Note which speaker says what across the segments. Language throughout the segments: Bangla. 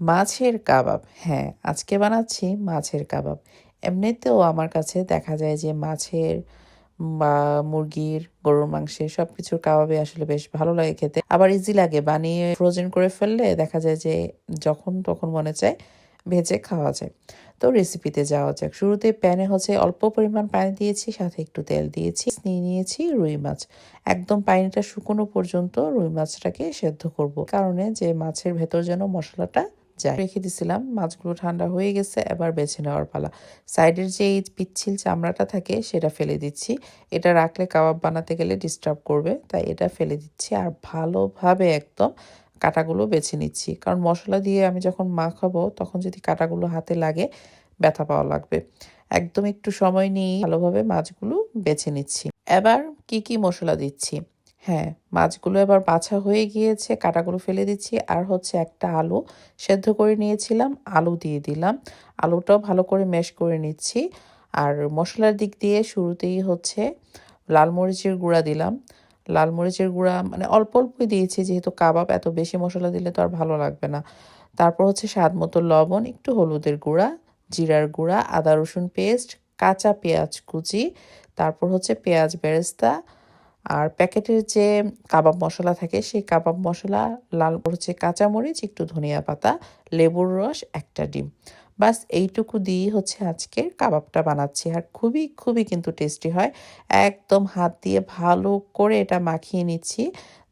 Speaker 1: মাছের কাবাব। হ্যাঁ আজকে বানাচ্ছি মাছের কাবাব। এমনিতেও আমার কাছে দেখা যায় যে মাছের বা মুরগির, গরুর মাংসের সব কিছুর কাবাবে আসলে বেশ ভালো লাগে খেতে। আবার ইজি লাগে, বানিয়ে ফ্রোজেন করে ফেললে দেখা যায় যে যখন তখন মনে চায় ভেজে খাওয়া যায়। তো রেসিপিতে যাওয়া যাক। শুরুতে প্যানে হচ্ছে অল্প পরিমাণ পানি দিয়েছি, সাথে একটু তেল দিয়েছি, নিয়ে নিয়েছি রুই মাছ। একদম পানিটা শুকনো পর্যন্ত রুই মাছটাকে সেদ্ধ করব। কারণে যে মাছের ভেতর যেন মশলাটা যায় রেখে দিছিলাম, মাছগুলো ঠান্ডা হয়ে গেছে, এবার বেছে নেওয়ার পালা। সাইডের যে এই পিচ্ছিল চামড়াটা থাকে, সেটা ফেলে দিচ্ছি। এটা রাখলে কাবাব বানাতে গেলে ডিস্টার্ব করবে, তাই এটা ফেলে দিচ্ছি। আর ভালোভাবে একদম কাটাগুলো বেছে নিচ্ছি। কারণ মশলা দিয়ে আমি যখন মাখাবো, তখন যদি কাটাগুলো হাতে লাগে, ব্যথা পাওয়া লাগবে। একদম একটু সময় নিয়ে ভালোভাবে মাছগুলো বেছে নিচ্ছি। এবার কি কি মশলা দিচ্ছি? হ্যাঁ মাছগুলো এবার বাছা হয়ে গিয়েছে, কাটাগুলো ফেলে দিচ্ছি। আর হচ্ছে একটা আলু সেদ্ধ করে নিয়েছিলাম, আলু দিয়ে দিলাম। আলুটাও ভালো করে ম্যাশ করে নিচ্ছি। আর মশলার দিক দিয়ে শুরুতেই হচ্ছে লাল মরিচের গুঁড়া দিলাম। লাল মরিচের গুঁড়া মানে অল্প অল্পই দিয়েছি, যেহেতু কাবাব এত বেশি মশলা দিলে তো আর ভালো লাগবে না। তারপর হচ্ছে স্বাদ মতো লবণ, একটু হলুদের গুঁড়া, জিরার গুঁড়া, আদা রসুন পেস্ট, কাঁচা পেঁয়াজ কুচি, তারপর হচ্ছে পেঁয়াজ বেরেস্তা আর প্যাকেটের যে কাবাব মশলা থাকে, সেই কাবাব মশলা, লাল হচ্ছে কাঁচামরিচ একটু ধনিয়া পাতা, লেবুর রস, একটা ডিম। বাস এইটুকু দিয়ে হচ্ছে আজকে কাবাবটা বানাচ্ছি। আর খুবই খুবই কিন্তু টেস্টি হয়। একদম হাত দিয়ে ভালো করে এটা মাখিয়ে নিচ্ছি।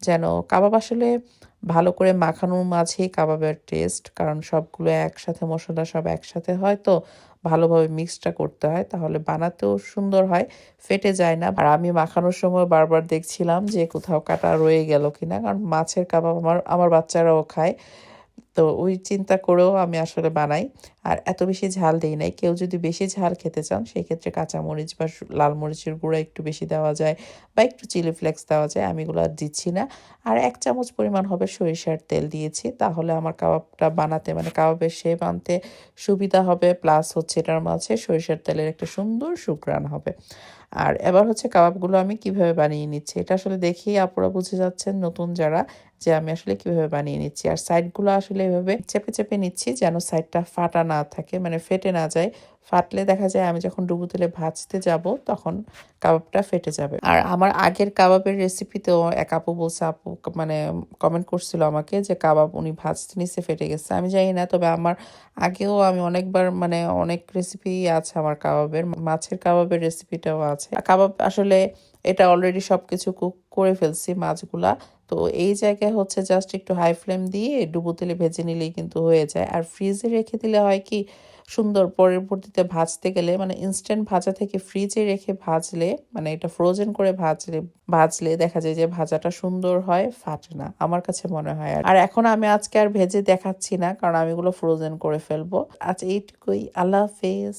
Speaker 1: যেন কাবাব আসলে ভালো করে মাখানোর মাঝেই কাবাবের টেস্ট কারণ সবগুলো একসাথে মশলা সব একসাথে হয় তো ভালোভাবে মিক্সটা করতে হয়, তাহলে বানাতেও সুন্দর হয়, ফেটে যায় না। আর আমি মাখানোর সময় বারবার দেখছিলাম যে কোথাও কাটা রয়ে গেল কিনা, কারণ মাছের কাবাব আমার আমার বাচ্চারাও খায়, তো ওই চিন্তা করেও আমি আসলে বানাই। আর এত বেশি ঝাল দিই নাই। কেউ যদি বেশি ঝাল খেতে চান সেই ক্ষেত্রে কাঁচামরিচ বা লাল মরিচের গুঁড়া একটু বেশি দেওয়া যায় বা একটু চিলি ফ্লেক্স দেওয়া যায়, আমি এগুলো আর দিচ্ছি না। আর এক চামচ পরিমাণ হবে সরিষার তেল দিয়েছি, তাহলে আমার কাবাবটা বানাতে মানে কাবাবের শেপ আনতে সুবিধা হবে। প্লাস হচ্ছে এটার মাঝে সরিষার তেলের একটা সুন্দর সুগ্রান হবে। আর এবার হচ্ছে কাবাবগুলো আমি কীভাবে বানিয়ে নিচ্ছি, এটা আসলে দেখেই আপনারা বুঝে যাচ্ছেন, নতুন যারা, যে আমি আসলে কীভাবে বানিয়ে নিচ্ছি। আর সাইডগুলো আসলে এভাবে চেপে চেপে নিচ্ছি, যেন সাইডটা ফাটা না থাকে মানে ফেটে না যায় ফাটলে দেখা যায় আমি যখন ডুবু তেলে ভাজতে যাব, তখন কাবাবটা ফেটে যাবে। আর আমার আগের কাবাবের রেসিপিতেও এক আপু বলছে, আপু মানে কমেন্ট করছিল আমাকে যে কাবাব উনি ভাজতে নিচে ফেটে গেছে। আমি জানি না, তবে আমার আগেও আমি অনেকবার মানে অনেক রেসিপি আছে আমার কাবাবের, মাছের কাবাবের রেসিপিটাও আছে। কাবাব আসলে এটা অলরেডি সব কিছু কুক করে ফেলছি মাছগুলা। তো এই জায়গায় হচ্ছে জাস্ট একটু হাই ফ্লেম দিয়ে ডুবো তেলে ভেজে নিলেই কিন্তু হয়ে যায়। আর ফ্রিজে রেখে দিলে হয় কি, সুন্দর পরবর্তীতে ভাজতে গেলে মানে ইনস্ট্যান্ট ভাজা থেকে ফ্রিজে রেখে ভাজলে মানে এটা ফ্রোজেন করে ভাজলে ভাজলে দেখা যায় যে ভাজাটা সুন্দর হয়, ফাটে না। আমার কাছে মনে হয় আর এখন আমি আজকে আর ভেজে দেখাচ্ছি না, কারণ আমি এগুলো ফ্রোজেন করে ফেলব। আচ্ছা এইটুকুই। আল্লাহ হাফেজ।